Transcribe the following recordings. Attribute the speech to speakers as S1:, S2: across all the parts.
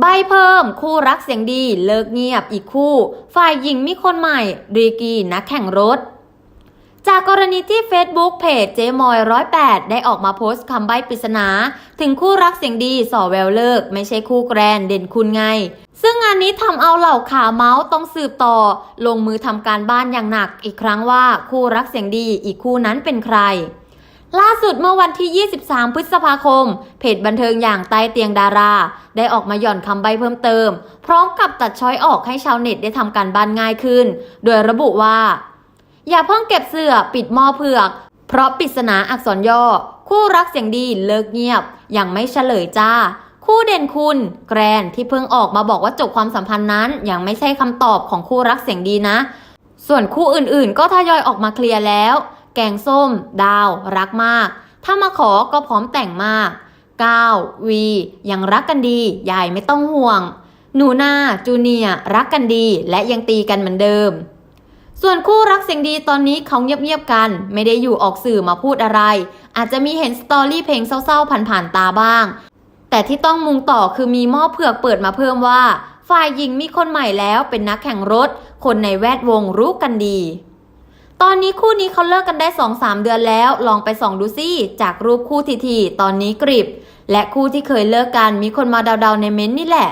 S1: ใบเพิ่มคู่รักเสียงดีเลิกเงียบอีกคู่ ฝ่ายหญิงมีคนใหม่รีกีนักแข่งรถ จากกรณีที่ Facebook เพจเจมอยร้อยแปดได้ออกมาโพสต์คำใบ้ปริศนา ถึงคู่รักเสียงดีสอแววเลิก ไม่ใช่คู่แกรนเด่นคุณไง ซึ่งงานนี้ทำเอาเหล่าขาเมาส์ต้องสืบต่อ ลงมือทำการบ้านอย่างหนักอีกครั้งว่าคู่รักเสียงดีอีกคู่นั้นเป็นใคร ล่าสุดเมื่อวันที่ 23 พฤษภาคม เพจบันเทิงอย่างใต้เตียงดารา ได้ออกมาหย่อนคำใบเพิ่มเติม พร้อมกับตัดช้อยออกให้ชาวเน็ตได้ทำการบ้านง่ายขึ้น โดยระบุว่า อย่าเพิ่งเก็บเสื้อปิดหม้อเผือก เพราะปริศนาอักษรย่อ คู่รักเสียงดีเลิกเงียบ ยังไม่เฉลยจ้า คู่เด่นคุณ แกรนที่เพิ่งออกมาบอกว่าจบความสัมพันธ์นั้น ยังไม่ใช่คำตอบของคู่รักเสียงดีนะ ส่วนคู่อื่นๆ ก็ทยอยออกมาเคลียร์แล้ว แกงส้ม ดาว รักมาก ถ้ามาขอก็พร้อมแต่งมากก้าววียังรักกันดี ยายไม่ต้องห่วง หนูนาจูเนียร์รักกันดีและยังตีกันเหมือนเดิม ส่วนคู่รักเสียงดีตอนนี้เขาเงียบๆกัน ไม่ได้อยู่ออกสื่อมาพูดอะไร อาจจะมีเห็นสตอรี่เพลงเศร้าๆผ่านๆตาบ้าง แต่ที่ต้องมุงต่อคือมีหม้อเผือกเปิดมาเพิ่มว่า ฝ่ายหญิงมีคนใหม่แล้วเป็นนักแข่งรถ คนในแวดวงรู้กันดี ตอนนี้คู่นี้เขาเลิกกันได้ 2-3 เดือนแล้ว ลองไปส่องดูสิจากรูปคู่ทีๆตอนนี้กริบ และคู่ที่เคยเลิกกันมีคนมาเดาๆในเม้นท์นี่แหละ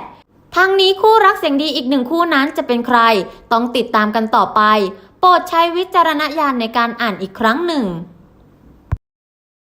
S1: ทั้งนี้คู่รักเสียงดีอีกหนึ่งคู่นั้นจะเป็นใคร ต้องติดตามกันต่อไป โปรดใช้วิจารณญาณในการอ่านอีกครั้งหนึ่ง